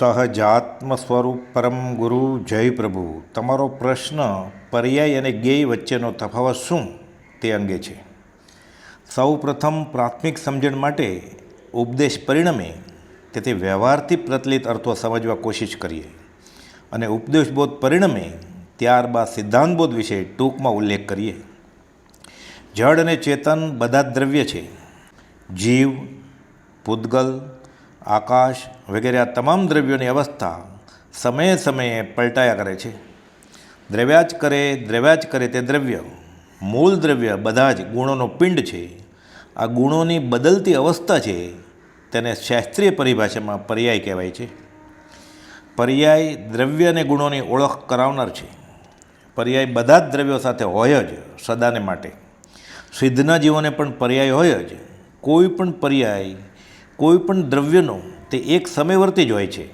સહજાત્મ સ્વરૂપ પરમ ગુરુ જય પ્રભુ તમારો પ્રશ્ન પર્યાય અને જ્ઞેય વચ્ચેનો તફાવત શું? તે અંગે છે. સૌ પ્રથમ પ્રાથમિક સમજણ માટે ઉપદેશ પરિણમે તેથી વ્યવહારથી પ્રચલિત અર્થો સમજવા કોશિશ કરીએ. અને ઉપદેશબોધ પરિણમે ત્યારબાદ સિદ્ધાંતબોધ વિશે ટૂંકમાં ઉલ્લેખ કરીએ. જળ અને ચેતન બધા જ દ્રવ્ય છે. જીવ પૂદગલ આકાશ વગેરે આ તમામ દ્રવ્યોની અવસ્થા સમયે સમયે પલટાયા કરે છે. દ્રવ્યાજ કરે દ્રવ્યાજ કરે તે દ્રવ્ય. મૂળ દ્રવ્ય બધા જ ગુણોનો પિંડ છે. આ ગુણોની બદલતી અવસ્થા છે તેને શાસ્ત્રીય પરિભાષામાં પર્યાય કહેવાય છે. પર્યાય દ્રવ્ય અને ગુણોની ઓળખ કરાવનાર છે. પર્યાય બધા જ દ્રવ્યો સાથે હોય જ સદાને માટે. સિદ્ધના જીવોને પણ પર્યાય હોય જ. કોઈ પણ પર્યાય કોઈ પણ દ્રવ્યનો તે એક સમયવર્તી જ હોય છે.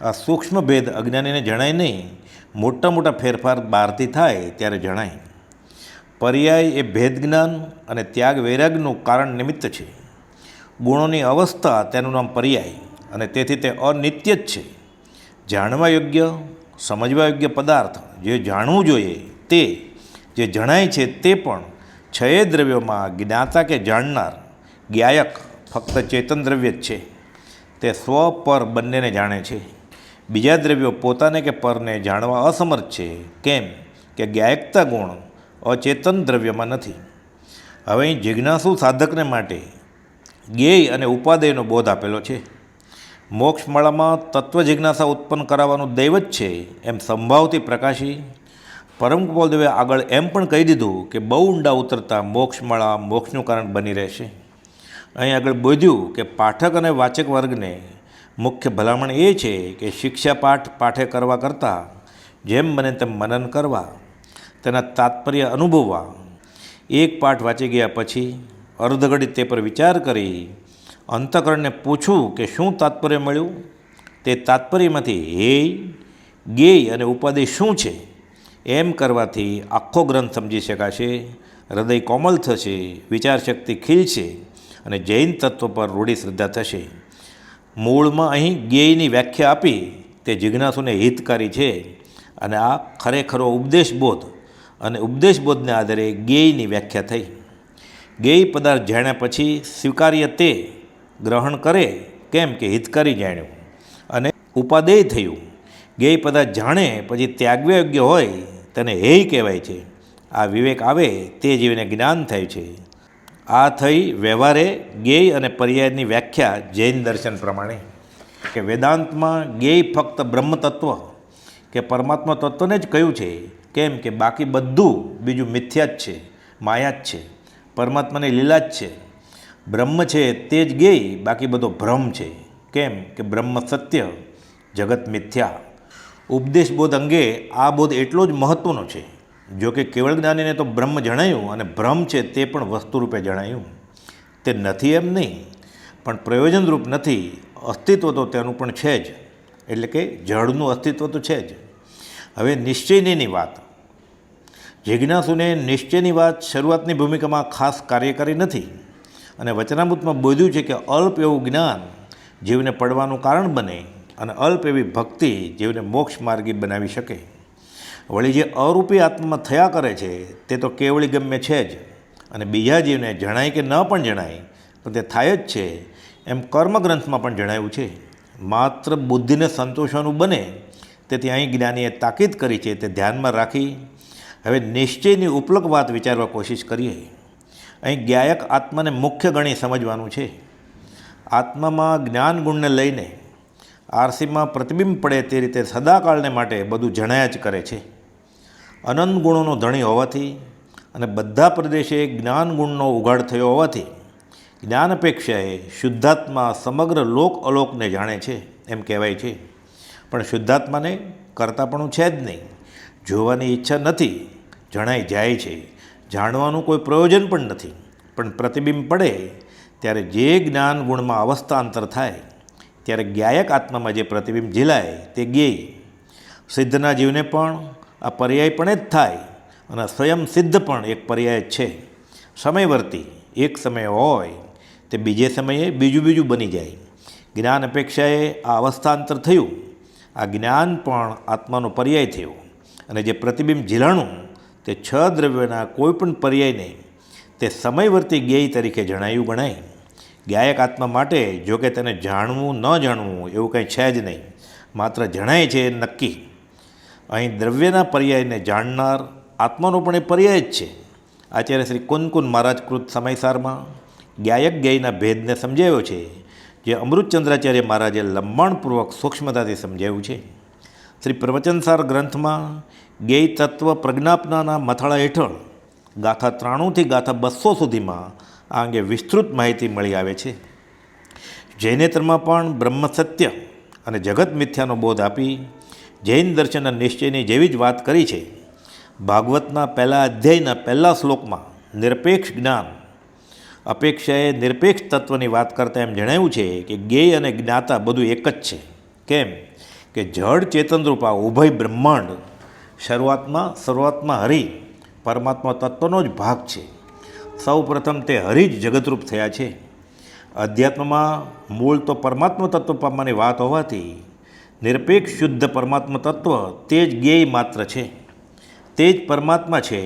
આ સૂક્ષ્મ ભેદ અજ્ઞાનીને જણાય નહીં. મોટા મોટા ફેરફાર બહારથી થાય ત્યારે જણાય. પર્યાય એ ભેદ જ્ઞાન અને ત્યાગ વૈરાગનું કારણ નિમિત્ત છે. ગુણોની અવસ્થા તેનું નામ પર્યાય અને તેથી તે અનિત્ય જ છે. જાણવા યોગ્ય, સમજવા યોગ્ય પદાર્થ જે જાણવું જોઈએ તે, જે જણાય છે તે પણ છયે દ્રવ્યોમાં જ્ઞાતા કે જાણનાર, જ્ઞાયક ફક્ત ચેતન દ્રવ્ય જ છે. તે સ્વ, પર બંનેને જાણે છે. બીજા દ્રવ્યો પોતાને કે પરને જાણવા અસમર્થ છે. કેમ કે ગાયકતા ગુણ અચેતન દ્રવ્યમાં નથી. હવે અહીં જિજ્ઞાસુ સાધકને માટે જ્ઞેય અને ઉપાદેયનો બોધ આપેલો છે. મોક્ષમાળામાં તત્વ જિજ્ઞાસા ઉત્પન્ન કરાવવાનું દૈવ જ છે એમ સંભાવથી પ્રકાશી પરમ કૃપાલદેવે આગળ એમ પણ કહી દીધું કે બહુ ઊંડા ઉતરતા મોક્ષમાળા મોક્ષનું કારણ બની રહેશે. અહીં આગળ બોધ્યું કે પાઠક અને વાચક વર્ગને મુખ્ય ભલામણ એ છે કે શિક્ષા પાઠ પાઠે કરવા કરતાં જેમ બને તેમ મનન કરવા, તેના તાત્પર્ય અનુભવવા, એક પાઠ વાંચી ગયા પછી અર્ધઘડી તે પર વિચાર કરી અંતકરણને પૂછવું કે શું તાત્પર્ય મળ્યું? તે તાત્પર્યમાંથી હેય ગેય અને ઉપાદેય શું છે? એમ કરવાથી આખો ગ્રંથ સમજી શકાશે, હૃદય કોમલ થશે, વિચારશક્તિ ખીલશે અને જૈન તત્વ પર રૂઢી શ્રદ્ધા થશે. મૂળમાં અહીં જ્ઞેયની વ્યાખ્યા આપી તે જિજ્ઞાસુને હિતકારી છે અને આ ખરેખરો ઉપદેશબોધ અને ઉપદેશબોધને આધારે જ્ઞેયની વ્યાખ્યા થઈ. જ્ઞેય પદાર્થ જાણ્યા પછી સ્વીકાર્ય તે ગ્રહણ કરે કેમ કે હિતકારી જાણ્યું અને ઉપાદેય થયું. જ્ઞેય પદાર્થ જાણે પછી ત્યાગવા યોગ્ય હોય તેને હેય કહેવાય છે. આ વિવેક આવે તે જીવને જ્ઞાન થાય છે. આ થઈ વ્યવહારે જ્ઞેય અને પર્યાયની વ્યાખ્યા જૈન દર્શન પ્રમાણે. કે વેદાંતમાં જ્ઞેય ફક્ત બ્રહ્મ તત્વ કે પરમાત્મા તત્વને જ કહ્યું છે. કેમ કે બાકી બધું બીજું મિથ્યા જ છે, માયા જ છે, પરમાત્માની લીલા જ છે. બ્રહ્મ છે તે જ જ્ઞેય બાકી બધો ભ્રમ છે. કેમ કે બ્રહ્મ સત્ય, જગત મિથ્યા. ઉપદેશ બોધ અંગે આ બોધ એટલો જ મહત્ત્વનો છે. જો કે કેવળ જ્ઞાનીને તો બ્રહ્મ જણાયું અને ભ્રમ છે તે પણ વસ્તુરૂપે જણાયું. તે નથી એમ નહીં, પણ પ્રયોજનરૂપ નથી. અસ્તિત્વ તો તેનું પણ છે જ, એટલે કે જળનું અસ્તિત્વ તો છે જ. હવે નિશ્ચયની વાત. જિજ્ઞાસુને નિશ્ચયની વાત શરૂઆતની ભૂમિકામાં ખાસ કાર્યકારી નથી. અને વચનામૃતમાં બોધ્યું છે કે અલ્પ એવું જ્ઞાન જીવને પડવાનું કારણ બને અને અલ્પ એવી ભક્તિ જીવને મોક્ષ માર્ગી બનાવી શકે. વળી જે અરૂપી આત્મા થયા કરે છે, તે તો કેવળી ગમ્ય છે જ. અને બીજા જીવને જણાય કે ન પણ જણાય, પણ તે થાય જ છે. એમ કર્મગ્રંથમાં પણ જણાયું છે. માત્ર બુદ્ધિને સંતોષવાનું બને, તેથી અહીં જ્ઞાનીએ તાકીદ કરી છે, તે ધ્યાનમાં રાખી. હવે નિશ્ચયની ઉપલક વાત વિચારવા કોશિશ કરીએ. અહીં ગાયક આત્માને મુખ્ય ગણી સમજવાનું છે. આત્મામાં જ્ઞાન ગુણને લઈને આરસીમાં પ્રતિબિંબ પડે તે રીતે સદાકાળને માટે બધું જણાયા જ કરે છે. અનંત ગુણોનો ધણી હોવાથી અને બધા પ્રદેશે જ્ઞાન ગુણનો ઉઘાડ થયો હોવાથી જ્ઞાન અપેક્ષાએ શુદ્ધાત્મા સમગ્ર લોક અલોકને જાણે છે, એમ કહેવાય છે. પણ શુદ્ધાત્માને કરતાપણું છે જ નહીં. જોવાની ઈચ્છા નથી, જણાઈ જાય છે. જાણવાનું કોઈ પ્રયોજન પણ નથી. પણ પ્રતિબિંબ પડે ત્યારે જે જ્ઞાન ગુણમાં અવસ્થાંતર થાય, ત્યારે ગાયક આત્મામાં જે પ્રતિબિંબ ઝીલાય, તે ગેય. સિદ્ધના જીવને પણ આ પર્યાય પણ જ થાય અને સ્વયં સિદ્ધ પણ એક પર્યાય છે. સમયવર્તી, એક સમય હોય તે બીજે સમયે બીજું બીજું બની જાય. જ્ઞાન અપેક્ષાએ આ અવસ્થાંતર થયું. આ જ્ઞાન પણ આત્માનો પર્યાય થયો અને જે પ્રતિબિંબ ઝીલાણું તે છ દ્રવ્યના કોઈ પણ પર્યાયને તે સમયવર્તી જ્ઞેય તરીકે જણાયું ગણાય. ગાયક આત્મા માટે જો કે તેને જાણવું ન જાણવું એવું કંઈ છે જ નહીં. માત્ર જણાય છે નક્કી. અહીં દ્રવ્યના પર્યાયને જાણનાર આત્માનો પણ એ પર્યાય જ છે. આચાર્ય શ્રી કુનકુન મહારાજ કૃત સમયસારમાં ગાયક જ્ઞેયના ભેદને સમજાવ્યો છે, જે અમૃતચંદ્રાચાર્ય મહારાજે લંબાણપૂર્વક સૂક્ષ્મતાથી સમજાવ્યું છે. શ્રી પ્રવચનસાર ગ્રંથમાં ગેય તત્વ પ્રજ્ઞાપનાના મથાળા હેઠળ ગાથા ત્રાણુંથી ગાથા બસો સુધીમાં આ અંગે વિસ્તૃત માહિતી મળી આવે છે. જૈનેતરમાં પણ બ્રહ્મ સત્ય અને જગત મિથ્યાનો બોધ આપી જૈન દર્શનના નિશ્ચયની જેવી જ વાત કરી છે. ભાગવતના પહેલા અધ્યાયના પહેલા શ્લોકમાં નિરપેક્ષ જ્ઞાન, અપેક્ષાએ નિરપેક્ષ તત્વની વાત કરતાં એમ જણાવ્યું છે કે જ્ઞેય અને જ્ઞાતા બધું એક જ છે. કેમ? કે જળ ચેતનરૂપા ઉભય બ્રહ્માંડ, શરૂઆતમાં શરૂઆતમાં હરિ, પરમાત્મા તત્વનો જ ભાગ છે. સૌ પ્રથમ તે હરિ જ જગતરૂપ થયા છે. અધ્યાત્મમાં મૂળ તો પરમાત્મા તત્વ પામવાની વાત હોવાથી નિરપેક્ષ શુદ્ધ પરમાત્મા તત્વ તે જ જ્ઞેય માત્ર છે. તે જ પરમાત્મા છે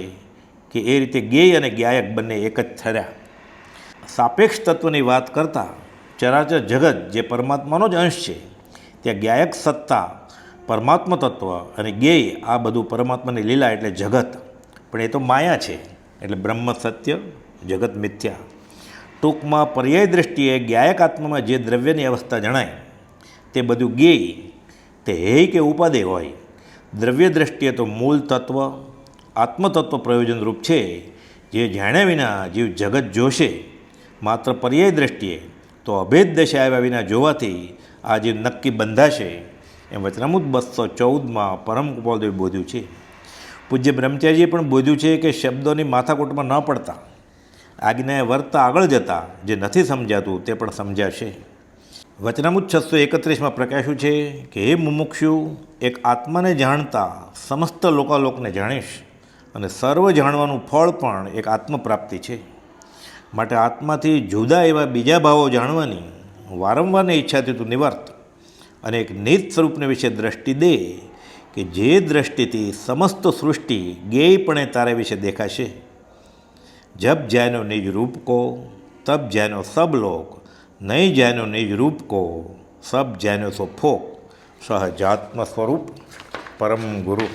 કે એ રીતે જ્ઞેય અને જ્ઞાયક બંને એક જ થયા સાપેક્ષ તત્વની વાત કરતાં ચરાચર જગત જે પરમાત્માનો જ અંશ છે, ત્યાં જ્ઞાયક સત્તા, પરમાત્મા તત્વ અને જ્ઞેય આ બધું પરમાત્માની લીલા એટલે જગત. પણ એ તો માયા છે, એટલે બ્રહ્મ સત્ય, જગત મિથ્યા. ટૂંકમાં પર્યાય દૃષ્ટિએ જ્ઞાયક આત્મામાં જે દ્રવ્યની અવસ્થા જણાય, તે બધું જ્ઞેય તે હે કે ઉપાદેય હોય. દ્રવ્ય દ્રષ્ટિએ તો મૂળ તત્વ, આત્મતત્વ પ્રયોજનરૂપ છે. જે જાણ્યા વિના જીવ જગત જોશે. માત્ર પર્યાય દ્રષ્ટિએ તો અભેદ દશા આવ્યા વિના જોવાથી આ જીવ નક્કી બંધાશે. એમ વચનામૃત બસો ચૌદમાં પરમ ગોપાલદેવે બોધ્યું છે. પૂજ્ય બ્રહ્મચારીજીએ પણ બોધ્યું છે કે શબ્દોની માથાકૂટમાં ન પડતા. આજ્ઞાએ વર્તા આગળ જતા જે નથી સમજાતું તે પણ સમજાશે. વચનામૃત છસો એકત્રીસમાં પ્રકાશ્યું છે કે, હે મુમુક્ષુ, એક આત્માને જાણતા સમસ્ત લોકાલોકને જાણીશ અને સર્વ જાણવાનું ફળ પણ એક આત્મપ્રાપ્તિ છે. માટે આત્માથી જુદા એવા બીજા ભાવો જાણવાની વારંવારની ઈચ્છાથી તું નિવર્ત અને એક નિત સ્વરૂપને વિશે દ્રષ્ટિ દે કે જે દ્રષ્ટિથી સમસ્ત સૃષ્ટિ ગેયપણે તારા વિશે દેખાશે. જબ જાનો નિજ રૂપ કો, તબ જાનો સબ નહીં જેનો નિજ રૂપ કો સબ જેનો સો ફોક સહજાત્મ સ્વરૂપ પરમ ગુરુ.